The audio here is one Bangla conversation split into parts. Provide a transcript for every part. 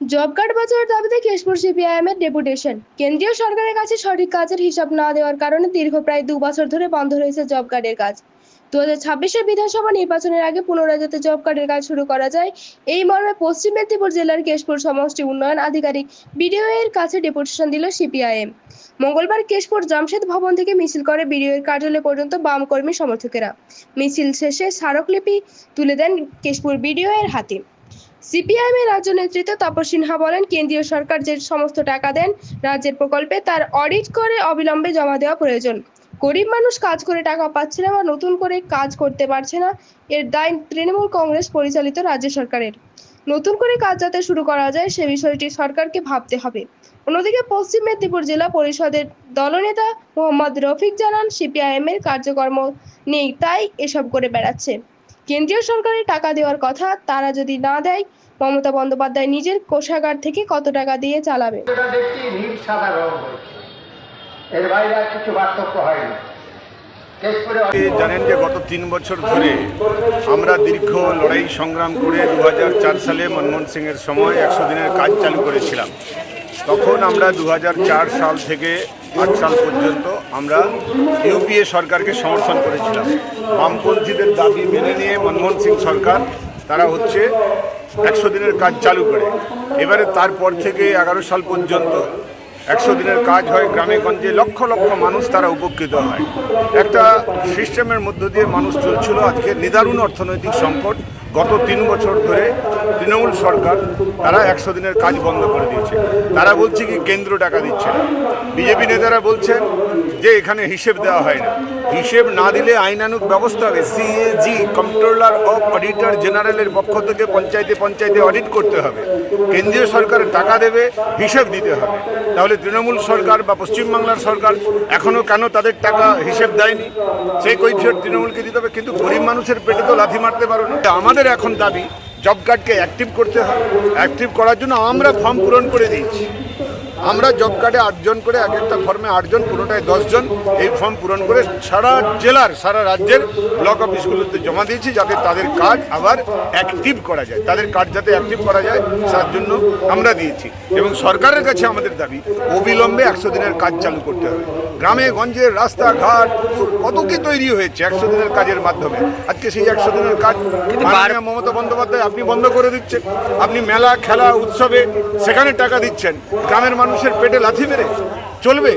জব কার্ড বাঁচানোর দাবিতে কেশপুর সিপিআইএম এর ডেপুটেশন। কেন্দ্রীয় সরকারের কাছে সঠিক কাজের হিসাব না দেওয়ার কারণে দীর্ঘ প্রায় দু বছর ধরে বন্ধ রয়েছে জব কার্ডের কাজ। দু হাজার ছাব্বিশের বিধানসভা নির্বাচনের আগে পুনরায় যাতে জব কার্ডের কাজ শুরু করা যায়, এই মর্মে পশ্চিম মেদিনীপুর জেলার কেশপুর সমষ্টি উন্নয়ন আধিকারিক বিডিও এর কাছে ডেপুটেশন দিল সিপিআইএম। মঙ্গলবার কেশপুর জামশেদ ভবন থেকে মিছিল করে বিডিও এর কার্যালয় পর্যন্ত বাম কর্মী সমর্থকেরা। মিছিল শেষে স্মারকলিপি তুলে দেন কেশপুর বিডিও এর হাতে সিপিআইএম এর রাজ্য নেতৃত্ব তাপস সিনহা বলেন, কেন্দ্রীয় সরকার যে সমস্ত টাকা দেন রাজ্যের প্রকল্পে, তার অডিট করে অবিলম্বে জমা দেওয়া প্রয়োজন। গরিব মানুষ কাজ করে টাকা পাচ্ছে না বা নতুন করে কাজ করতে পারছে না, এর দায় তৃণমূল কংগ্রেস পরিচালিত রাজ্য সরকারের। নতুন করে কাজ যাতে শুরু করা যায়, সে বিষয়টি সরকারকে ভাবতে হবে। অন্যদিকে পশ্চিম মেদিনীপুর জেলা পরিষদের দলনেতা মোহাম্মদ রফিক জানান সিপিআইএম এর কার্যকর্ম নেই, তাই এসব করে বেড়াচ্ছে। কেন্দ্রীয় সরকারের টাকা দেওয়ার কথা তারা যদি না দেয় মমতা বন্দ্যোপাধ্যায় নিজের কোষাগার থেকে কত টাকা দিয়ে চালাবে? এর বাইরে কিছু পার্থক্য হয়নি। জানেন যে গত তিন বছর ধরে আমরা দীর্ঘ লড়াই সংগ্রাম করে দু হাজার চার সালে মনমোহন সিংয়ের সময় একশো দিনের কাজ চালু করেছিলাম। তখন আমরা দু হাজার চার সাল থেকে আট সাল পর্যন্ত আমরা ইউপিএ সরকারকে সমর্থন করেছিলাম। বামপন্থীদের দাবি মেনে নিয়ে মনমোহন সিং সরকার, তারা হচ্ছে একশো দিনের কাজ চালু করে। এবারে তারপর থেকে এগারো সাল পর্যন্ত একশো দিনের কাজ হয় গ্রামে গঞ্জে লক্ষ লক্ষ মানুষ তারা উপকৃত হয়। একটা সিস্টেমের মধ্য দিয়ে মানুষ চলছিল আজকে নিদারুণ অর্থনৈতিক সংকট। গত তিন বছর ধরে তৃণমূল সরকার তারা একশো দিনের কাজ বন্ধ করে দিয়েছে। তারা বলছে কি, কেন্দ্র টাকা দিচ্ছে না। বিজেপি নেতারা বলছেন যে এখানে হিসেব দেওয়া হয় না। হিসেব না দিলে আইনানুক ব্যবস্থা হবে। সিএজি, কন্ট্রোলার অফ অডিটর জেনারেলের পক্ষ থেকে পঞ্চায়েতে পঞ্চায়েতে অডিট করতে হবে। কেন্দ্রীয় সরকার টাকা দেবে, হিসেব দিতে হবে। তাহলে তৃণমূল সরকার বা পশ্চিমবাংলার সরকার এখনও কেন তাদের টাকা হিসেব দেয়নি? সেই কৈফিয়ত তৃণমূলকে দিতে হবে, কিন্তু গরিব মানুষের পেটে তো লাথি মারতে পারো না। আমাদের এখন দাবি, জব কার্ডকে অ্যাক্টিভ করতে হবে। অ্যাক্টিভ করার জন্য আমরা ফর্ম পূরণ করে দিয়েছি। আমরা জব কার্ডে আটজন করে এক একটা ফর্মে আটজন পুরোটায় দশজন এই ফর্ম পূরণ করে সারা জেলার সারা রাজ্যের ব্লক অফিসগুলোতে জমা দিয়েছি যাতে তাদের কাজ আবার অ্যাক্টিভ করা যায়। তাদের কার্ড যাতে অ্যাক্টিভ করা যায় তার জন্য আমরা দিয়েছি। এবং সরকারের কাছে আমাদের দাবি অবিলম্বে একশো দিনের কাজ চালু করতে হবে। গ্রামে গঞ্জের রাস্তাঘাট পুকুর কত কি তৈরি হয়েছে একশো দিনের কাজের মাধ্যমে। আজকে সেই একশো দিনের কাজ মমতা বন্দ্যোপাধ্যায় আপনি বন্ধ করে দিচ্ছেন। আপনি মেলা খেলা উৎসবে সেখানে টাকা দিচ্ছেন। গ্রামের মানুষের পেটে লাথি মেরে চলবে,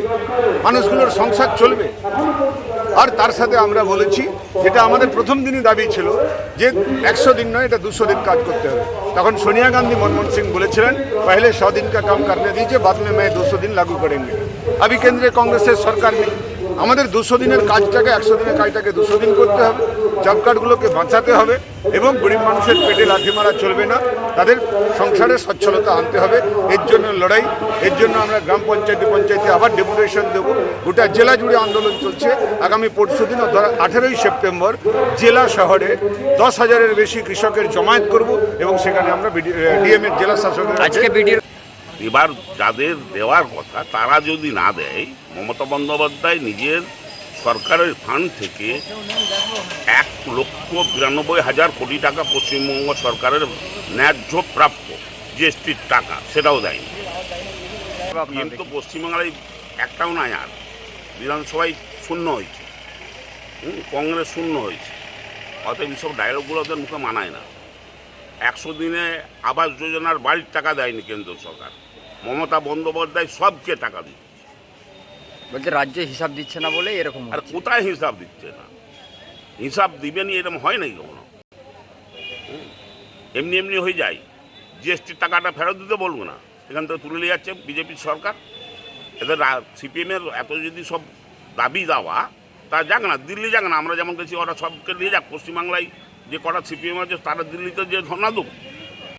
মানুষগুলোর সংসার চলবে। আর তার সাথে আমরা বলেছি, যেটা আমাদের প্রথম দিনই দাবি ছিল, যে একশো দিন নয়, এটা দুশো দিন কাজ করতে হবে। তখন সোনিয়া গান্ধী, মনমোহন সিং বলেছিলেন, পহলে সौ दिन কারণে দিয়েছে करने दीजिए দুশো দিন লাগু 200 আবি लागू কংগ্রেসের সরকার নেই। আমাদের দুশো দিনের কাজটাকে, একশো দিনের কাজটাকে দুশো দিন করতে হবে। জব কার্ডগুলোকে বাঁচাতে হবে এবং গরিব মানুষের পেটে লাঠি মারা চলবে না। তাদের সংসারে সচ্ছলতা আনতে হবে। এর জন্য লড়াই, এর জন্য আমরা গ্রাম পঞ্চায়েতে পঞ্চায়েতে আবার ডেপুটেশন দেবো। গোটা জেলা জুড়ে আন্দোলন চলছে। আগামী পরশু দিন আঠেরোই সেপ্টেম্বর জেলা শহরে দশ হাজারের বেশি কৃষকের জমায়েত করব এবং সেখানে আমরা ডিএমের জেলা শাসকের আজকে বিডিও এবার যাদের দেওয়ার কথা, তারা যদি না দেয়, মমতা বন্দ্যোপাধ্যায় নিজের সরকারের ফান্ড থেকে এক লক্ষ বিরানব্বই হাজার কোটি টাকা পশ্চিমবঙ্গ সরকারের ন্যায্য প্রাপ্য জিএসটির টাকা, সেটাও দেয়নি। কিন্তু পশ্চিমবাংলায় একটাও নাই আর। বিধানসভায় শূন্য হয়েছে। কংগ্রেস শূন্য হয়েছে। অতএব এইসব ডায়লগগুলো ওদের মুখে মানায় না। একশো দিনে আবাস যোজনার বাড়ির টাকা দেয়নি কেন্দ্র সরকার। মমতা বন্দ্যোপাধ্যায় সবকে টাকা দিচ্ছে। বলছে রাজ্যে হিসাব দিচ্ছে না বলে এরকম আর কোথায় হিসাব দিচ্ছে না? হিসাব দিবেনি এরকম হয় নাকি কখনো? এমনি এমনি হয়ে যায়। জিএসটির টাকাটা ফেরত দিতে বলব না। এখান থেকে তুলে নিয়ে যাচ্ছে বিজেপির সরকার। এদের সিপিএমের এত যদি সব দাবি দেওয়া তা যাক না দিল্লি যাক না আমরা যেমন গেছি ওরা সবকে নিয়ে যাক পশ্চিমবাংলায় যে কটা সিপিএম আছে তারা দিল্লিতে যে ধর্না দেবো।